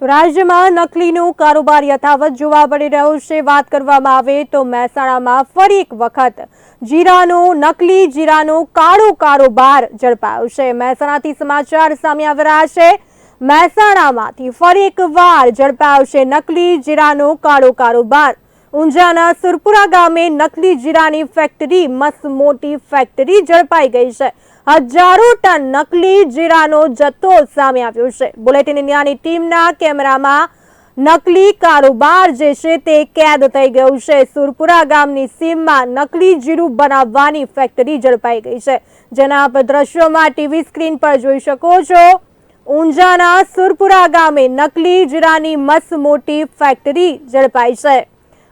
તો રાજ્યમાં નકલીનો કારોબાર યથાવત જોવા મળી રહ્યો છે. વાત કરવામાં આવે તો મહેસાણામાં ફરી એક વખત જીરાનો, નકલી જીરાનો કાળો કારોબાર ઝડપાયો છે. મહેસાણાથી સમાચાર સામે આવી રહ્યા છે. મહેસાણામાંથી ફરી એક વાર ઝડપાયો છે. નકલી જીરાનો કાળો કારોબાર ઊંઝાના સુરપુરા ગામે નકલી જીરાની ફેક્ટરી મસ્ત મોટી ફેક્ટરી ઝડપાઈ ગઈ છે. હજારો ટન નકલી જીરાનો જથ્થો સામે આવ્યો છે. બુલેટિન ઇન્ડિયાની ટીમના કેમેરામાં નકલી કારોબાર જે છે તે કેદ થઈ ગયું છે. સુરપુરા ગામની સીમમાં નકલી જીરું બનાવવાની ફેક્ટરી ઝડપાઈ ગઈ છે. જેના આપ દ્રશ્યોમાં ટીવી સ્ક્રીન પર જોઈ શકો છો. ઊંઝાના સુરપુરા ગામે નકલી જીરાની મસ્ત મોટી ફેક્ટરી ઝડપાઈ છે.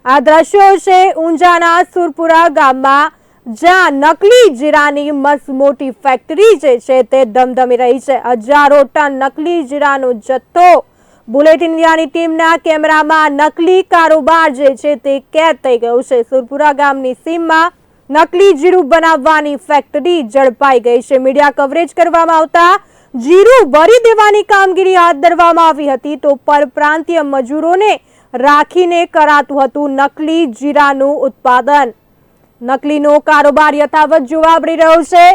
આ દ્રશ્યો છે ઊંઝાના સુરપુરા ગામમાં, જ્યાં નકલી જીરાની મસ્ત મોટી ફેક્ટરી જે છે તે ધમધમી રહી છે. હજારો ટન નકલી જીરાનો જથ્થો બુલેટ ઇન્ડિયાની ટીમના કેમેરામાં નકલી કારોબાર જે છે તે કેદ થઈ ગયો છે. સુરપુરા ગામની સીમમાં નકલી જીરું બનાવવાની ફેક્ટરી ઝડપાઈ ગઈ છે. મીડિયા કવરેજ કરવામાં આવતા જીરું ભરી દેવાની કામગીરી હાથ ધરવામાં આવી હતી તો પરપ્રાંતીય મજૂરોને રાખીને કરાતું હતું નકલી જીરાનું ઉત્પાદન. નકલીનો કારોબાર યથાવત જોવા મળી રહ્યો છે.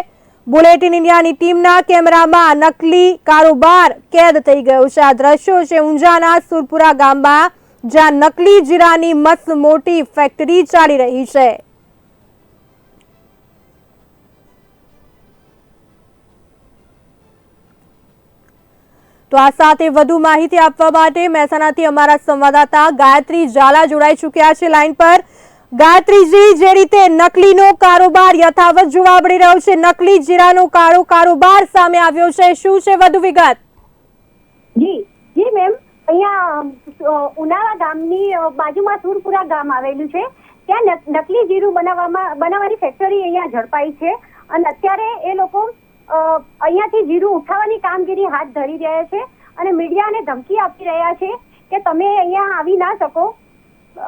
બુલેટિન ઇન્ડિયાની ટીમના કેમેરામાં નકલી કારોબાર કેદ થઈ ગયો છે. આ દ્રશ્યો છે ઊંઝાના સુરપુરા ગામમાં, જ્યાં નકલી જીરાની મસ્ત મોટી ફેક્ટરી ચાલી રહી છે. તો આ સાથે વધુ માહિતી આપવા માટે મહેસાણાથી અમારા સંવાદદાતા ગાયત્રી ઝાલા જોડાઈ ચૂક્યા છે લાઈન પર. ગાયત્રીજી, જે રીતે નકલીનો કારોબાર યથાવત જોવા મળી રહ્યો છે, નકલી જીરાનો કાળો કારોબાર સામે આવ્યો છે, શું છે વધુ વિગત? જી જી મેમ, અહીંયા ઉનાળા ગામની બાજુમાં સુરપુરા ગામ આવેલું છે. ત્યાં નકલી જીરું બનાવવામાં, બનાવવાની ફેક્ટરી અહીંયા ઝડપાઈ છે. અને અત્યારે એ લોકો અહીંયાથી જીરું ઉઠાવવાની કામગીરી હાથ ધરી રહ્યા છે અને મીડિયાને ધમકી આપી રહ્યા છે કે તમે અહીંયા આવી ના શકો.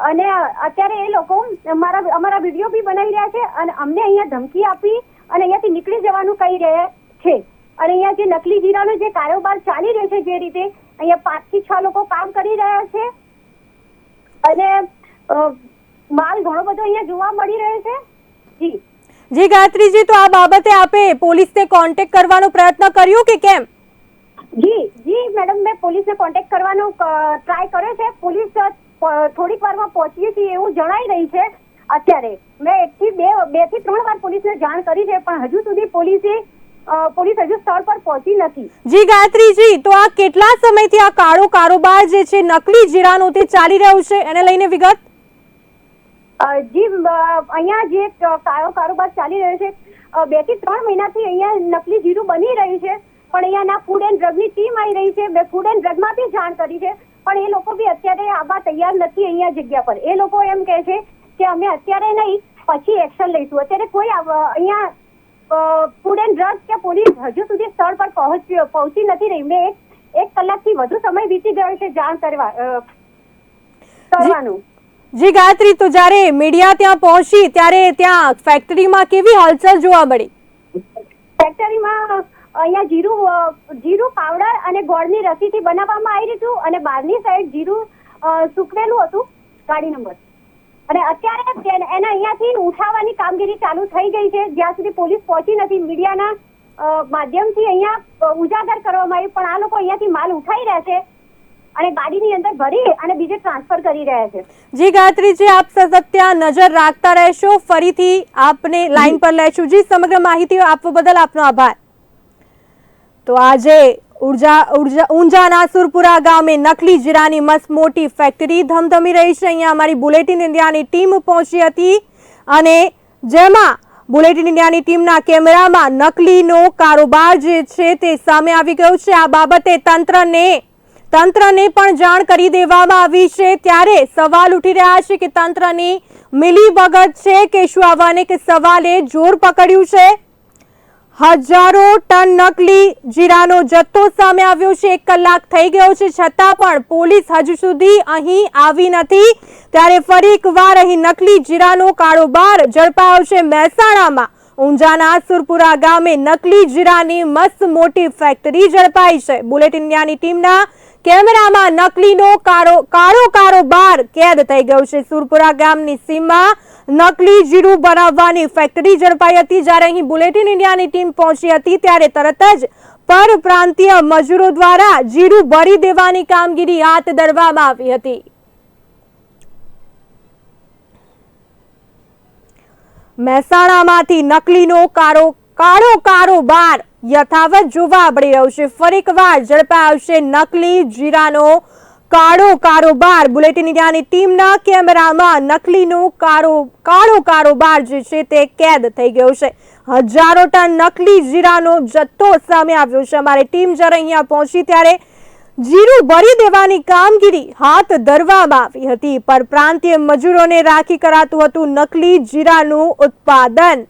અને અત્યારે એ લોકો અમારા અમારા વીડિયો બી બનાવી રહ્યા છે અને અમને અહીંયા ધમકી આપી અને અહીંયાથી નીકળી જવાનું કહી રહ્યા છે. અને અહીંયા જે નકલી જીરાનો જે કારોબાર ચાલી રહ્યો છે જે રીતે, અહીંયા પાંચથી છ લોકો કામ કરી રહ્યા છે. અને માલ ઘણો બધો અહીંયા જોવા મળી રહ્યો છે. જી ગાયત્રીજી તો આ બાબતે આપે પોલીસને કોન્ટેક્ટ કરવાનો પ્રયત્ન કર્યો કે કેમ? જી જી મેડમ મેં પોલીસને કોન્ટેક્ટ કરવાનો ટ્રાય કર્યો છે. પોલીસ થોડીક વારમાં પહોંચી છે એવું જણાઈ રહી છે અત્યારે. મેં એકથી બે બેથી ત્રણ વાર પોલીસને જાણ કરી છે પણ હજુ સુધી પોલીસે પોલીસ હજુ સ્થળ પર પહોંચી નથી. જી ગાયત્રીજી તો આ કેટલા સમયથી આ કાળો કારોબાર જે છે નકલી જીરાનો તે ચાલી રહ્યો છે? એને લઈને વિગત? જી અહીંયા જે કારોબાર ચાલી રહ્યો છે બેથી ત્રણ મહિનાથી અહીંયા નકલી જીરું બની રહ્યું છે પણ અહીંયા ના ફૂડ એન્ડ ડ્રગની ટીમ આવી રહી છે મેં ફૂડ એન્ડ ડ્રગમાં બી જાણ કરી છે પણ એ લોકો બી અત્યારે આવવા તૈયાર નથી અહીંયા જગ્યા પર. એ લોકો એમ કહે છે કે અમે અત્યારે નહીં પછી એક્શન લઈશું. અત્યારે કોઈ અહીંયા ફૂડ એન્ડ ડ્રગ કે પોલીસ હજુ સુધી સ્થળ પર પહોંચી પહોંચી નથી રહી. મેં એક એક કલાકથી વધુ સમય વીતી ગયો છે જાણ કરવા કરવાનું. જી ગાયત્રી તો જ્યારે મીડિયા ત્યાં પહોંચી, ત્યારે ત્યાં ફેક્ટરીમાં કેવી હલચલ જોવા મળી? ફેક્ટરીમાં અહીંયા જીરું જીરું પાવડર અને ગોળની રસીથી બનાવવામાં આવી રહ્યું અને બહારની સાઈડ જીરું સુકવેલું હતું ગાડી નંબર. અને અત્યારે એને અહીંયાથી ઉઠાવવાની કામગીરી ચાલુ થઈ ગઈ છે. જ્યાં સુધી પોલીસ પહોંચી નથી, મીડિયાના માધ્યમથી અહીંયા ઉજાગર કરવામાં આવ્યું, પણ આ લોકો અહીંયાથી માલ ઉઠાઈ રહ્યા છે. અને ગાડીની અંદર ભરી અને બીજે ટ્રાન્સફર કરી રહ્યા છે. જી ગાયત્રીજી આપ સતત ત્યાં નજર રાખતા રહેશો. ફરીથી આપને લાઈન પર લેશું. જી, સમગ્ર માહિતી આપવા બદલ આપનો આભાર. તો આજે ઊર્જા ઊર્જા ઊંઝાના સુરપુરા ગામે નકલી જીરાની મસ્ત મોટી ફેક્ટરી ધમધમી રહી છે. અહીંયા અમારી બુલેટિન ઇન્ડિયાની ટીમ પહોંચી હતી અને જેમાં બુલેટિન ઇન્ડિયાની ટીમના કેમેરામાં નકલીનો કારોબાર જે છે તે સામે આવી ગયો છે. આ બાબતે તંત્રને તંત્રને પણ જાણ કરી દેવામાં આવી છે. ત્યારે સવાલ ઉઠી રહ્યા છે કે તંત્રની મિલી ભગત છે કે શું આવાને કે સવાલે જોર પકડ્યું છે? હજારો ટન નકલી જીરાનો જથ્થો સામે આવ્યો છે. એક કલાક થઈ ગયો છે. છતાં પણ પોલીસ હજુ સુધી અહીં આવી નથી. ત્યારે ફરી એકવાર અહીં નકલી જીરાનો કારોબાર ઝડપાયો છે મહેસાણામાં. ઊંઝાના સુરપુરા ગામે નકલી જીરાની મસ્ત મોટી ફેક્ટરી ઝડપાઈ છે. બુલેટિન ઇન્ડિયાની ટીમના કેમેરામાં નકલીનો કારો કાળો કારોબાર કેદ થઈ ગયો છે. સુરપુરા ગામની સીમમાં નકલી જીરું બનાવવાની ફેક્ટરી ઝડપાઈ હતી. જ્યારે અહીં બુલેટિન ઇન્ડિયાની ટીમ પહોંચી હતી, ત્યારે તરત જ પરપ્રાંતીય મજૂરો દ્વારા જીરું ભરી દેવાની કામગીરી હાથ ધરવામાં આવી હતી. મહેસાણામાંથી નકલીનો કારો કાળો કારોબાર યથાવત જોવા મળી રહ્યું છે. ફરી એકવાર ઝડપાયો આવશે નકલી જીરાનો કાળો કારોબાર. બુલેટિન ઇન્ડિયાની ટીમના કેમેરામાં નકલીનો કાળો કાળો કારોબાર જે છે તે કેદ થઈ ગયો છે. હજારો ટન નકલી જીરાનો જથ્થો સામે આવ્યો છે. અમારી ટીમ જ્યારે અહીંયા પહોંચી ત્યારે જીરું ભરી દેવાની કામગીરી હાથ ધરવામાં આવી હતી. પર પ્રાંતીય મજૂરોને રાખી કરાતું હતું નકલી જીરાનું ઉત્પાદન.